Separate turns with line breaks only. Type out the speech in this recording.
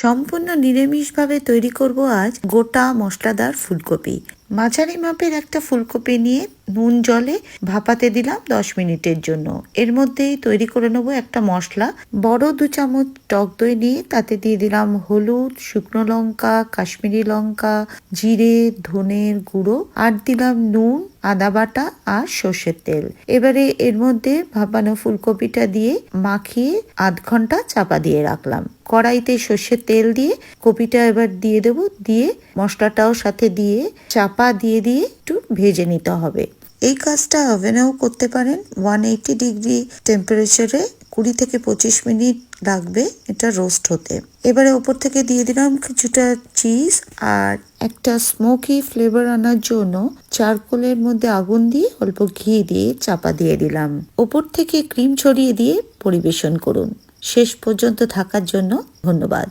সম্পূর্ণ নিরামিষভাবে তৈরি করব আজ গোটা মশলাদার ফুলকপি। মাঝারি মাপের একটা ফুলকপি নিয়ে নুন জলে ভাপাতে দিলাম দশ মিনিটের জন্য। এর মধ্যেই তৈরি করে নেব একটা মশলা। বড় দু চামচ টক দই নিয়ে তাতে দিয়ে দিলাম হলুদ, শুকনো লঙ্কা, কাশ্মীরি লঙ্কা, জিরে, ধনের গুঁড়ো, আর দিলাম নুন, আদা বাটা আর সর্ষের তেল। এবারে এর মধ্যে ভাপানো ফুলকপিটা দিয়ে মাখিয়ে আধ ঘণ্টা চাপা দিয়ে রাখলাম। কড়াইতে সর্ষের তেল দিয়ে কপিটা এবার দিয়ে দেবো। দিয়ে মশলাটাও সাথে দিয়ে চাপা দিয়ে দিয়ে একটু ভেজে নিতে হবে। এই কাজটা ওভেনেও করতে পারেন। ওয়ান এইটি ডিগ্রি টেম্পারেচারে কুড়ি থেকে পঁচিশ মিনিট লাগবে এটা রোস্ট হতে। এবারে ওপর থেকে দিয়ে দিলাম কিছুটা চিজ আর একটা স্মোকি ফ্লেভার আনার জন্য চারকোলের মধ্যে আগুন দিয়ে অল্প ঘি দিয়ে চাপা দিয়ে দিলাম। ওপর থেকে ক্রিম ছড়িয়ে দিয়ে পরিবেশন করুন। শেষ পর্যন্ত থাকার জন্য ধন্যবাদ।